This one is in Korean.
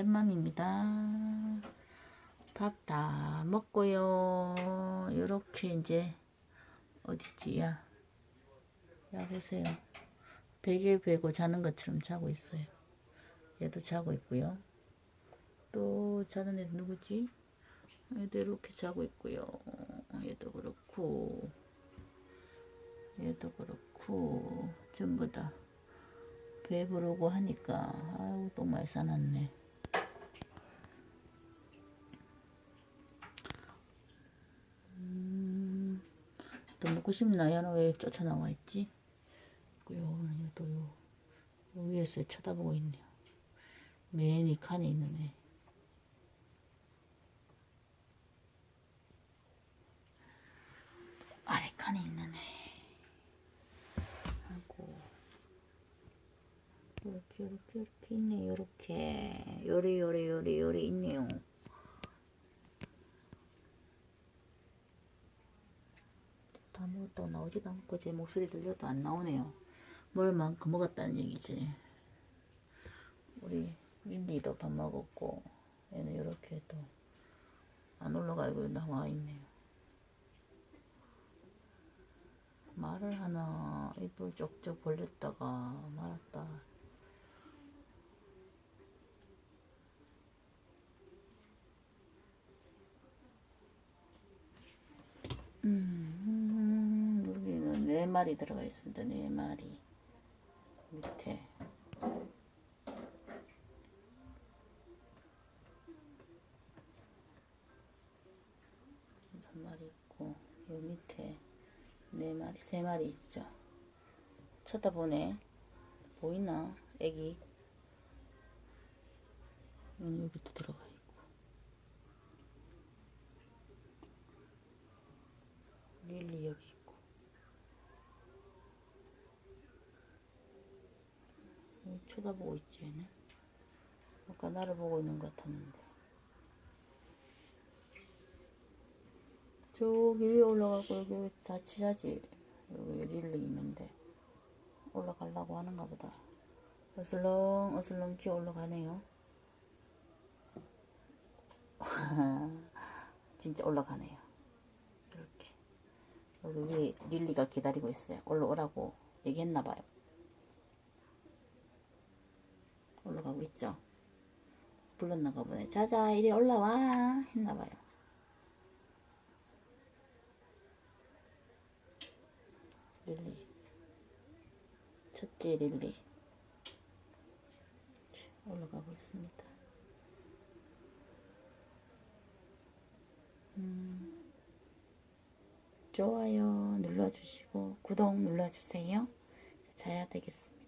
땜맘입니다. 밥 다 먹고요. 요렇게 이제 어딨지 야. 야 보세요. 베개 베고 자는 것처럼 자고 있어요. 얘도 자고 있고요. 또 자는 애 누구지? 얘도 이렇게 자고 있고요. 얘도 그렇고 얘도 그렇고 전부 다 배부르고 하니까 아유 또 많이 싸놨네. 또 먹고 싶나? 야는 왜 쫓아나와 있지? 요는 또 요, 요 위에서 쳐다보고 있네요. 맨 이 칸에 있는 애. 아래 칸에 있는 애. 하고 요렇게 요렇게 요렇게 있네 요렇게 요리 요리 요리 요리 있네요. 다 먹었다고 나오지도 않고 제 목소리 들려도 안 나오네요. 뭘 만큼 먹었다는 얘기지. 우리 윈디도 밥 먹었고 얘는 이렇게 또 안 올라가고 나와 있네요. 말을 하나 입을 쪽쪽 벌렸다가 말았다. 음, 네 마리 들어가 있습니다. 네 마리 밑에. 한 마리 있고 요 밑에 네 마리 세 마리 있죠. 쳐다보네. 보이나? 애기. 얘는 여기도 들어가 있고. 릴리 여기 있고. 여기 쳐다보고 있지 얘는. 아까 나를 보고 있는 것 같았는데. 저기 위에 올라가고 여기 자취하지. 여기 릴리 있는데. 올라가려고 하는가 보다. 어슬렁 어슬렁 기어 올라가네요. 진짜 올라가네요. 이렇게. 여기 위에 릴리가 기다리고 있어요. 올라오라고 얘기했나 봐요 올라가고 있죠 불렀나가 보네 자자 이리 올라와 했나 봐요 릴리 첫째 릴리 올라가고 있습니다. 음, 좋아요 눌러주시고 구독 눌러주세요. 자야 되겠습니다.